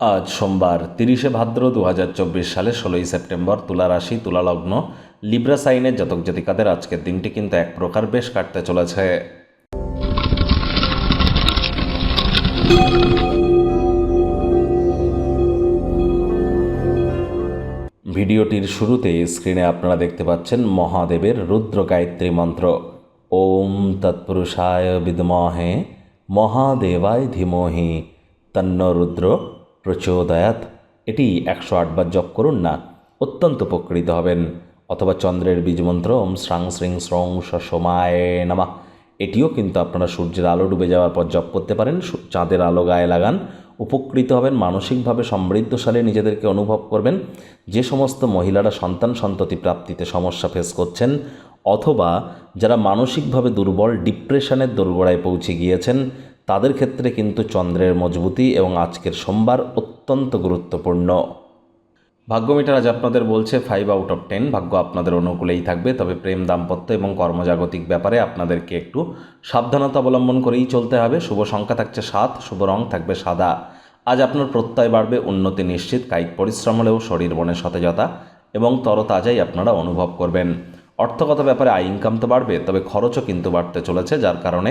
আজ সোমবার তিরিশে ভাদ্র দু হাজার চব্বিশ সালে ষোলোই সেপ্টেম্বর তুলা রাশি, তুলা লগ্ন, লিব্রা সাইনের জাতক জাতিকাদের আজকের দিনটি কিন্তু এক প্রকার বেশ কাটতে চলেছে। ভিডিওটির শুরুতে স্ক্রিনে আপনারা দেখতে পাচ্ছেন মহাদেবের রুদ্র গায়ত্রী মন্ত্র। ওম তৎপুরুষায় বিদমহে মহাদেবায় ধীমহি। তন্ন রুদ্র প্রচোদয়াত। এটি একশো আটবার জপ করুন না, অত্যন্ত উপকৃত হবেন। অথবা চন্দ্রের বীজ মন্ত্র ওম শ্রাং শ্রিং শ্রং সোমায় নামা। এটিও কিন্তু আপনারা সূর্যের আলো ডুবে যাওয়ার পর জপ করতে পারেন চাঁদের আলো গায়ে লাগান। উপকৃত হবেন, মানসিকভাবে সমৃদ্ধশালী নিজেদেরকে অনুভব করবেন। যে সমস্ত মহিলারা সন্তান সন্ততি প্রাপ্তিতে সমস্যা ফেস করছেন, অথবা যারা মানসিকভাবে দুর্বল, ডিপ্রেশনের দোরগোড়ায় পৌঁছে গিয়েছেন তাদের ক্ষেত্রে কিন্তু চন্দ্রের মজবুতি এবং আজকের সোমবার অত্যন্ত গুরুত্বপূর্ণ। ভাগ্য মিটার আজ আপনাদের বলছে ফাইভ আউট অফ টেন ভাগ্য আপনাদের অনুকূলেই থাকবে, তবে প্রেম, দাম্পত্য এবং কর্মজাগতিক ব্যাপারে আপনাদেরকে একটু সাবধানতা অবলম্বন করেই চলতে হবে। শুভ সংখ্যা থাকছে সাত, শুভ রং থাকবে সাদা। আজ আপনার প্রত্যয় বাড়বে, উন্নতি নিশ্চিত, কায়িক পরিশ্রম হলেও শরীর মনে সতেজতা এবং তরতাজাই আপনারা অনুভব করবেন। অর্থগত ব্যাপারে আয় ইনকাম তো বাড়বে, তবে খরচও কিন্তু বাড়তে চলেছে, যার কারণে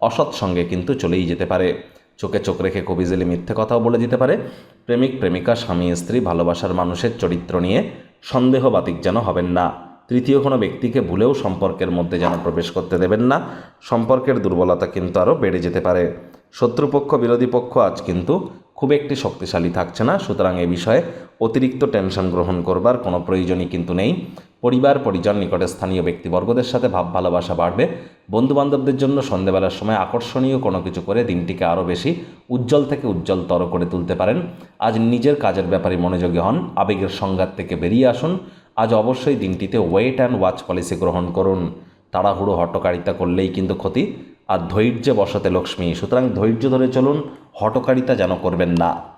অসৎ সঙ্গে কিন্তু চলেই যেতে পারে। চোখে চোখ রেখে কবিজেলি মিথ্যে কথাও বলে দিতে পারে। প্রেমিক, প্রেমিকা, স্বামী, স্ত্রী, ভালোবাসার মানুষের চরিত্র নিয়ে সন্দেহবাতিক যেন হবেন না। তৃতীয় কোনো ব্যক্তিকে ভুলেও সম্পর্কের মধ্যে যেন প্রবেশ করতে দেবেন না। সম্পর্কের দুর্বলতা কিন্তু আরও বেড়ে যেতে পারে। শত্রুপক্ষ, বিরোধী পক্ষ আজ কিন্তু খুব একটি শক্তিশালী থাকছে না। সুতরাং এ বিষয়ে অতিরিক্ত টেনশন গ্রহণ করবার কোনো প্রয়োজনই কিন্তু নেই। পরিবার, পরিজন, নিকটে স্থানীয় ব্যক্তিবর্গদের সাথে ভাব ভালোবাসা বাড়বে। বন্ধুবান্ধবদের জন্য সন্ধেবেলার সময় আকর্ষণীয় কোনো কিছু করে দিনটিকে আরও বেশি উজ্জ্বল থেকে উজ্জ্বলতর করে তুলতে পারেন। আজ নিজের কাজের ব্যাপারে মনোযোগী হন, আবেগের সংঘাত থেকে বেরিয়ে আসুন। আজ অবশ্যই দিনটিতে ওয়েট অ্যান্ড ওয়াচ পলিসি গ্রহণ করুন। তাড়াহুড়ো, হটকারিতা করলেই কিন্তু ক্ষতি। আর ধৈর্যে বসাতে লক্ষ্মী, সুতরাং ধৈর্য ধরে চলুন, হটকারিতা যেন করবেন না।